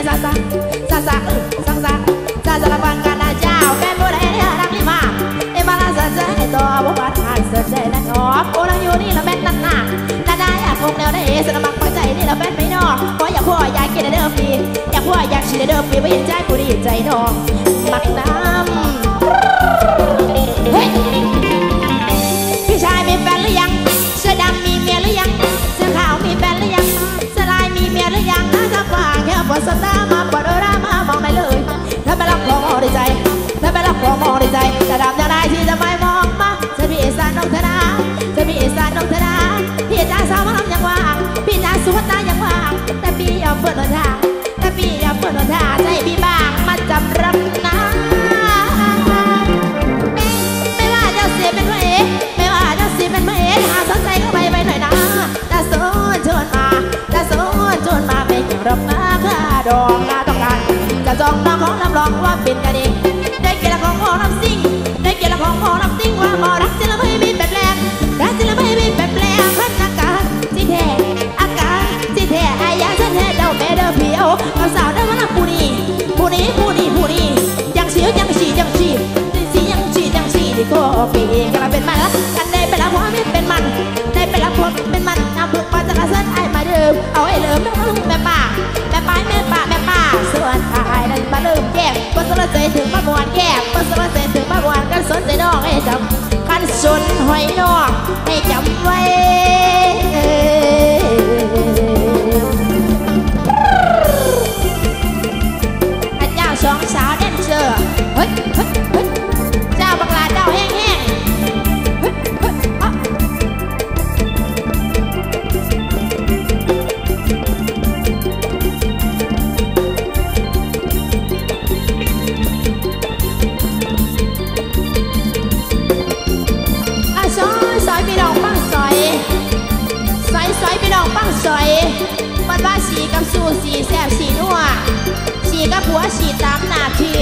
sasa sasa sasa sasa la pangana chao ke mo re ya rang lima e bala sasa e to bo ba than sa se na no ko lang yo ni la met na na na da ya kong neo da e sa na mak pa sai ni la bet mai no ko ya ko ya ke da de fi ya ko ya chi da de fi ba yin chai ko ri chai no mak na บ่ฟรีอย่มาเป็นมันละกันได้เป็นละหัวไม่เป็นมันได้เป็นละหัวเป็นมันนำลูกมาจากเส้นไอ้มาเดิมเอาไอ้เดิมแม่แม่ป่าแม่ป้ายแม่ป่าแม่ป่าส่วนไอ้นั้นมาเริ่มแก่บ่สนใจถึงมาบวนแก่บ่สนใจถึงมาบวนกันสนใจนอกให้จำคันสนหอยนอกให้จำไว้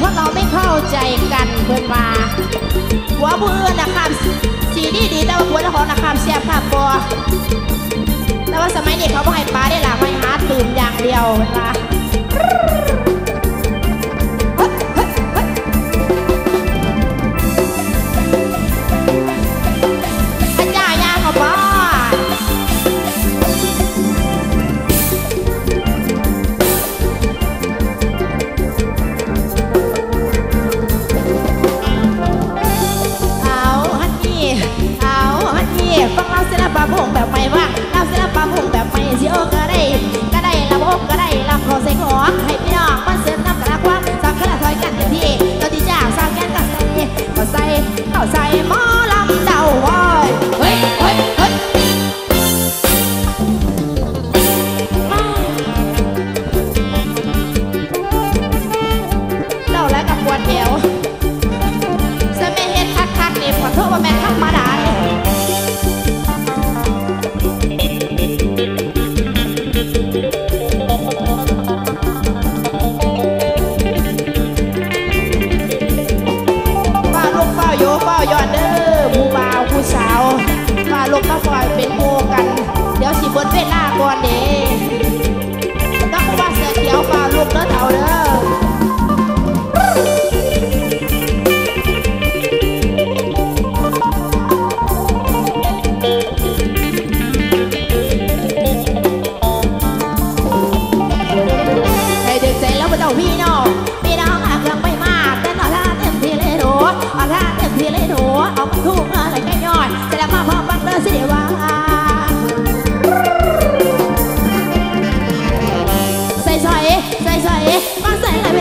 เพราะเราไม่เข้าใจกันเพื่นมาหัวผู้อื่นนะครับ สีดีดีแต่ว่าหัวละครนะครับเสียบค่ะปอแต่ว่าสมัยนี้เขาไม่ให้ปลาได้หล่ะไม่หาตื่มอย่างเดียวเวลา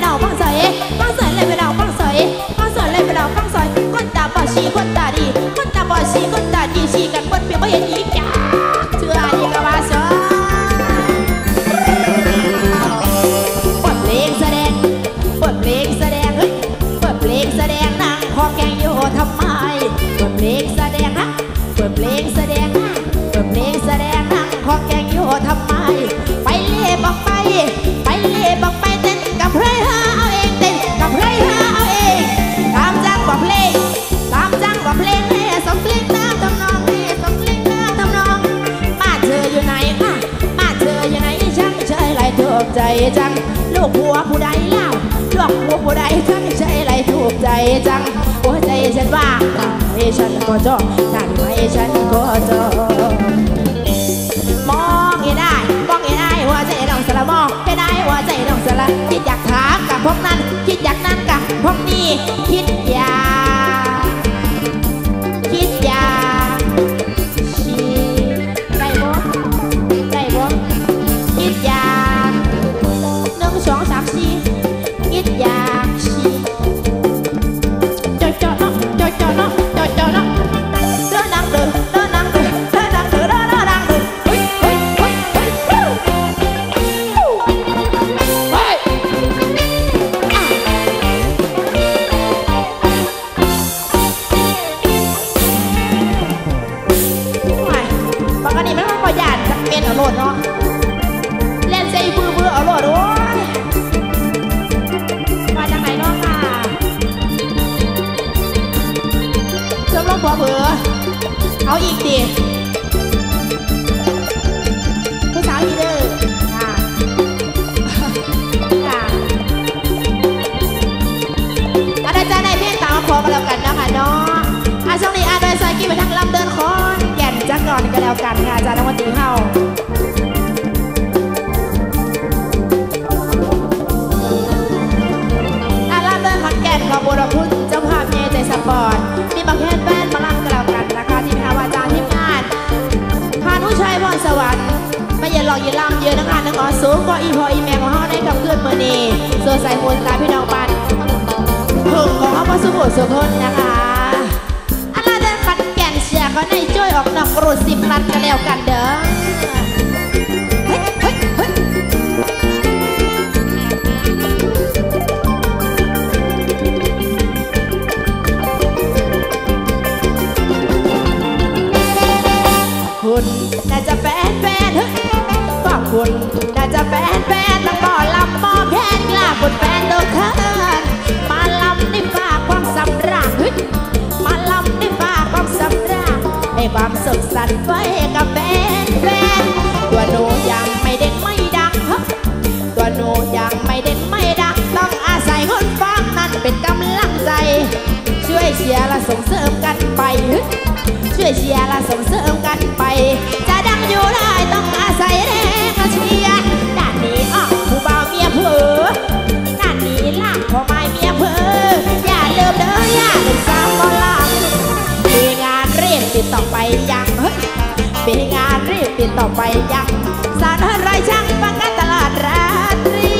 Đầu. ใจจัง ลูกหัวผู้ใดเล่าลูกหัวผู้ใดทั้งใจไรถูกใจจัง หัวใจฉันว่างทำให้ฉันก็จอบทำไมฉันก็จอบมองเห็นได้มองเห็นได้หัวใจน้งสละมองเป็นได้หัวใจน้งสละคิดอยากถามกับพวกนั้น คิดอยากนั่งกับพวกนี้คิดอยาก เป็นเอาโหลดเนาะเล่นเซยบื้อบื้อเอาโหลดโอ้ยมาจากไหนเนาะค่ะชมรมผัวเบือเอาอีกดิผู้สาวอีเดอร์ค่ะค่ะอาจารย์ในเพลงตามมาขอกันแล้วกันนะคะเนาะอาช่วงนี้อาโดยสายกีไปทางลำเดินคอน จักก่อนกันแล้วกันค่ะอาจารย์นวันตีเฮาอาลาเดินขอนแก่นขอบุรคุณเจ้าภาพเมใจสปอร์ตมีบักแคนแฟนมาลังกันแล้วกันนะคะ ที่พาวาจารย์ทีมงานพานุชัยพรสวรรค์ไม่ยันหลอกอยันลำเยอะนะคะนังออสูงก็อีพออีแม่ของเฮาในคำคืนมือนี้ส่วนใส่มูลตาพี่น้องปันพึ่งของเฮาพระสุโขสุพนนะคะ ก่นเชียร์เขาในจ้อยออกนอกรูดสิบลัดกันแล้วกันเด้อ ความสุขสันไว้กับแฟนแฟนตัวหนูยังไม่เด่นไม่ดังฮ้ยตัวหนูยังไม่เด่นไม่ดัง ต้องอาศัยคนฟังนั้นเป็นกำลังใจ ช่วยเชียร์และส่งเสริมกันไป ช่วยเชียร์และส่งเสริมกันไป จะดังอยู่ได้ต้องอาศัยแรง ต่อไปยังสารไรช่างปังกันตลาดราตรี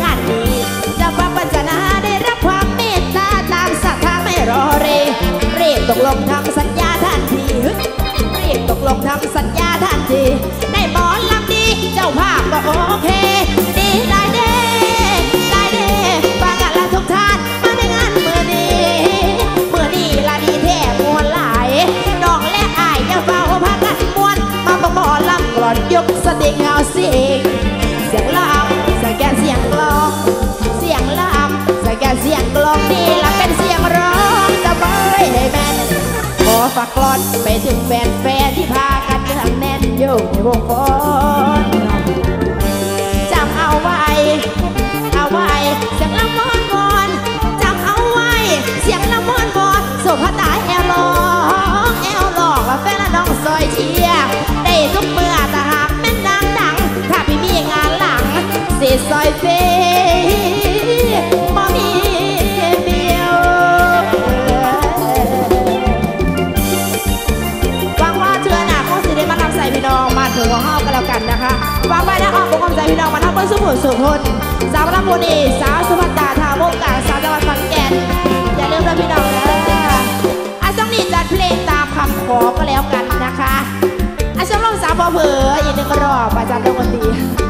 งานนี้จะฟังปัญจนาได้รับความเมตตาตามศรัทธาไม่รอเรเรียกตกลงทำสัญญาทันทีเรียกตกลงทำสัญญาทันที ได้หมอนลำดีเจ้าภาพก็โอเค งเอาเสียงเสียงลำสแกนเสียงกลอง เสียงลำสแกนเสียงกลองนี่ละเป็นเสียงร้องจะไม่ให้แมนขอฝากกลอนไปถึงแฟนแฟนๆที่พากันเนืองแน่นอยู่ในวงกลอนจำเอาไว้ เอาไว้เสียงละมอนมอนจำเอาไว้ เสียงละมอนมอนสุภาตา ปกบุกความใจพี่น้องมาทั้งเพื่อสุขสุขทนสาวรำบุรีสาวสุภัตตาทาวงกาสาวจังหวัดขอนแก่นอย่าลืมนะพี่น้องนะอาช่วงนี้จัดเพลงตามคำขอก็แล้วกันนะคะอาช่วงลงสาวพอเผออีกหนึ่งรอบอาจารย์ดนตรี